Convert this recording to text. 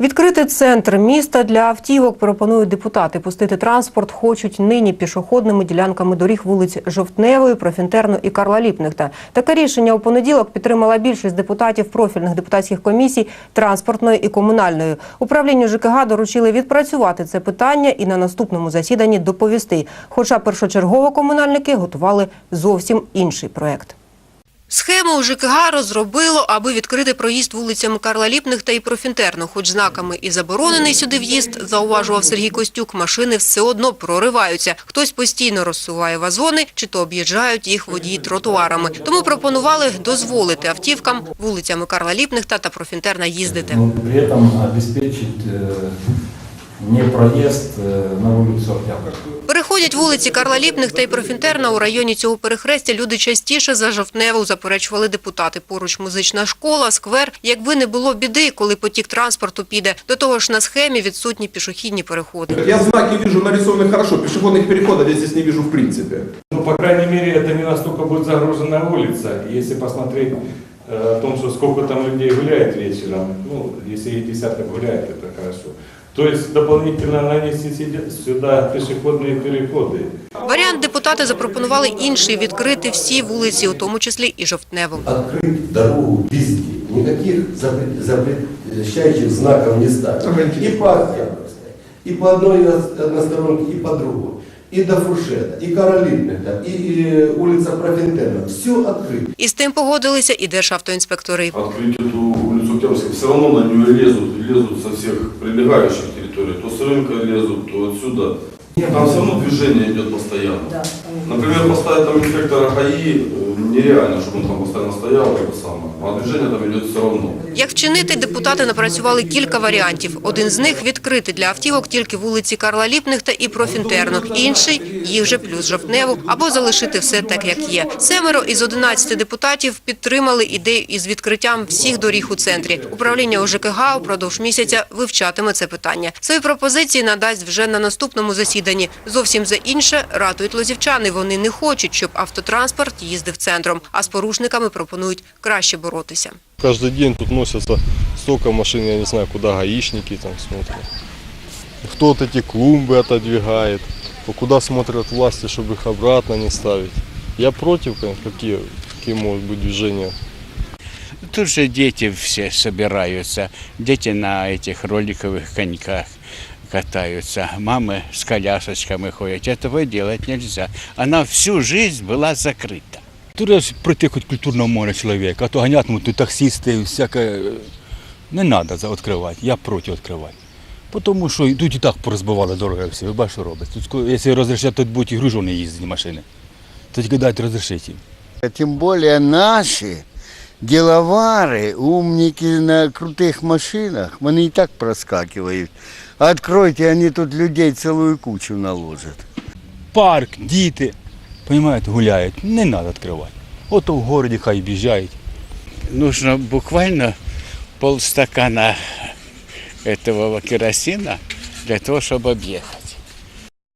Відкрити центр міста для автівок пропонують депутати. Пустити транспорт хочуть нині пішохідними ділянками доріг вулиць Жовтневої, Профінтерну і Карла Ліпнихта. Таке рішення у понеділок підтримала більшість депутатів профільних депутатських комісій транспортної і комунальної. Управлінню ЖКГ доручили відпрацювати це питання і на наступному засіданні доповісти. Хоча першочергово комунальники готували зовсім інший проект. Схему у ЖКГ розробило, аби відкрити проїзд вулицями Карла Ліпнихта і Профінтерну. Хоч знаками і заборонений сюди в'їзд, зауважував Сергій Костюк, машини все одно прориваються. Хтось постійно розсуває вазони, чи то об'їжджають їх водії тротуарами. Тому пропонували дозволити автівкам вулицями Карла Ліпнихта та Профінтерна їздити. но при этом обеспечить э, не проезд э, на улицу Октябрь. Переходять вулиці Карла Ліпнихта і Профінтерна. У районі цього перехрестя люди частіше за Жовтневу заперечували депутати. Поруч музична школа, сквер. Якби не було біди, коли потік транспорту піде. До того ж на схемі відсутні пішохідні переходи. Я знаки вижу нарисованных хорошо, пешеходных переходов я здесь не вижу в принципе. Ну, по крайней мере, это не настолько будет загружена улица. Если посмотреть э, о том, что сколько там людей гуляет вечером, ну, если их десяток гуляет, это хорошо. То есть дополнительно нанести сюда- сюда пешеходные переходы. Варіант депутати запропонували інший – відкрити всі вулиці, у тому числі і Жовтневу. открыть дорогу везде. Никаких запре- запрещающих знаков не ставить. И по Октябрьской, и по одной на- односторонке, и по другой. И до Фуршета, и Каролинника, и, и улица Профинтерна. Все открыто. І з тим погодилися і державтоінспектори. открыть эту улицу Октябрьскую, все равно на нее лезут, лезут со всех прилегающих территорий. То с рынка лезут, то отсюда. Там все равно движение идет постоянно. Например, поставить там инспектора ХАИ э, нереально, чтобы он там постоянно стоял, это самое. А движение там идет все равно. Як вчинити, депутати напрацювали кілька варіантів. Один з них – відкрити для автівок тільки вулиці Карла Ліпнихта і Профінтерну. Інший – їх же плюс Жовтневу, або залишити все так, як є. Семеро із 11 депутатів підтримали ідею із відкриттям всіх доріг у центрі. Управління ОЖКГ упродовж місяця вивчатиме це питання. Свої пропозиції надасть вже на наступному засіданні. Зовсім за інше ратують лозівчани. Вони не хочуть, щоб автотранспорт їздив центром, а з порушниками пропонують краще боротися. Каждый день тут носятся столько машин, я не знаю, куда гаишники там смотрят. Кто вот эти клумбы отодвигает, то куда смотрят власти, чтобы их обратно не ставить. Я против, конечно, какие, какие могут быть движения. Тут же дети все собираются. Дети на этих роликовых коньках катаются. Мамы с колясочками ходят. Этого делать нельзя. Она всю жизнь была закрыта. Треба ж пройти хоч культурного моря чоловіка, а то ганятимуть тут таксисти, всяке. Не треба відкривати, я проти відкривати. Тому що тут і так порозбивали дороги всі, ви бачите, що робить. Тут, ко- якщо розрішати, тут будуть і гружені їздити машини. То тільки дайте розрішити їм. Тем более наши деловары, умники на крутых машинах, они и так проскакивают. Откройте, они тут людей целую кучу наложат. Парк, діти, розумієте, гуляють. Не треба відкривати. Ото в городі хай біжають. Нужно буквально полстакана этого керосина для того, чтобы объехать.